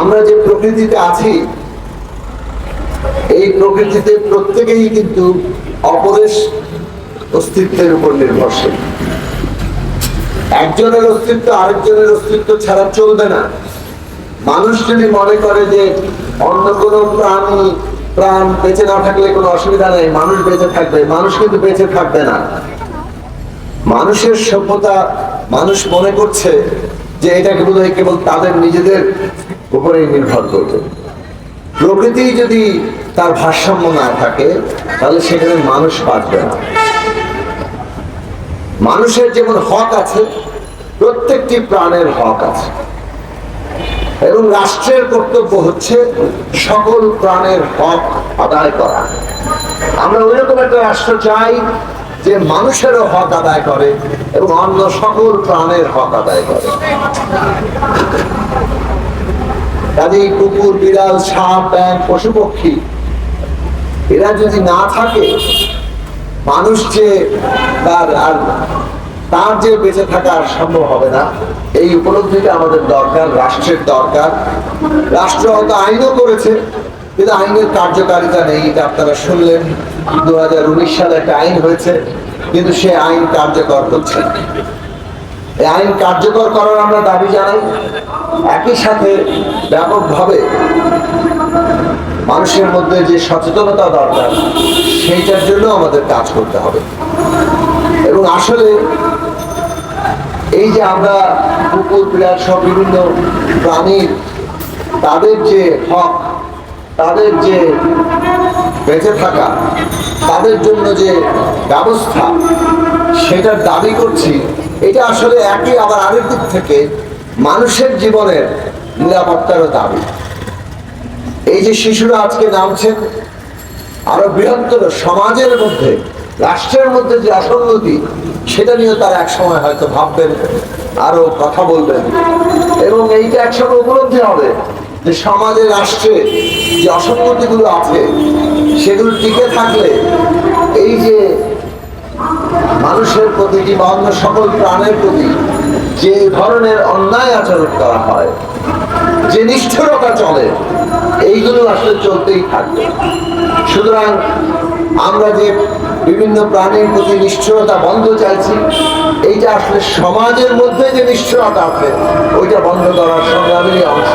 আমরা যে প্রকৃতিতে আছি, এই প্রকৃতিতে প্রত্যেকেই কিন্তু অপরের অস্তিত্বের উপর নির্ভরশীল। একজনের অস্তিত্ব আরেকজনের অস্তিত্ব ছাড়া চলবে না। মানুষ যদি মনে করে যে অন্য কোনো প্রাণী প্রাণ বেঁচে না থাকলে কোনো অসুবিধা নেই, মানুষ বেঁচে থাকবে, মানুষ কিন্তু বেঁচে থাকবে না। মানুষের সভ্যতা, মানুষ মনে করছে যে এটা কেবল কেবল তাদের নিজেদের উপরেই নির্ভর করবে। প্রকৃতি যদি তার ভারসাম্য না থাকে, তাহলে সেখানে মানুষ বাঁচবে না। মানুষের যেমন হক আছে, প্রত্যেকটি প্রাণের হক আছে। এবং রাষ্ট্রের কর্তব্য হচ্ছে সকল প্রাণের হক আদায় করা। আমরা ওইরকম একটা রাষ্ট্র চাই যে মানুষেরও হক আদায় করে এবং অন্য সকল প্রাণের হক আদায় করে। কাজেই কুকুর, বিড়াল, সাপ ব্যাং পশু পক্ষী এরা যদি না থাকে, মানুষ যে তার আর তার যে বেঁচে থাকা আর সম্ভব হবে না, এই উপলব্ধিটা আমাদের দরকার, রাষ্ট্রের দরকার রাষ্ট্র হয়তো আইনও করেছে, কিন্তু আইনের কার্যকারিতা নেই, এটা আপনারা শুনলেন দু হাজার উনিশ সালে একটা আইন হয়েছে, কিন্তু সে আইন কার্যকর না। এই আইন কার্যকর করার আমরা দাবি জানাই। একই সাথে ব্যাপকভাবে মানুষের মধ্যে যে সচেতনতা দরকার, সেইটার জন্য আমাদের কাজ করতে হবে। এবং আসলে এই যে আমরা কুকুর বিড়াল সব বিভিন্ন প্রাণীর, তাদের যে হক, তাদের যে বেঁচে থাকা তাদের জন্য যে ব্যবস্থা সেটার দাবি করছি, এটা আসলে একই আবার আরেক দিক থেকে মানুষের জীবনের নিরাপত্তারও দাবি। এই যে শিশুরা আজকে নামছেন, আরও বৃহত্তর সমাজের মধ্যে, রাষ্ট্রের মধ্যে যে অসঙ্গতি, সেটা নিয়ে তারা একসময় হয়তো ভাববেন, আরও কথা বলবেন। এবং এইটা একসময় উপলব্ধি হবে। যে সমাজে, রাষ্ট্রে যে অসঙ্গতিগুলো আছে, সেগুলো টিকে থাকলে এই যে মানুষের প্রতি কিংবা অন্য সকল প্রাণের প্রতি যে ধরনের অন্যায় আচরণ করা হয়, যে নিষ্ঠুরতা চলে, এইগুলো আসলে চলতেই থাকবে। সুতরাং আমরা যে বিভিন্ন প্রাণীর প্রতি নিশ্চয়তা বন্ধ চাইছি। এইটা আসলে সমাজের মধ্যে যে নিশ্চয়তা আছে, ওইটা বন্ধ করার সংগ্রামেরই অংশ।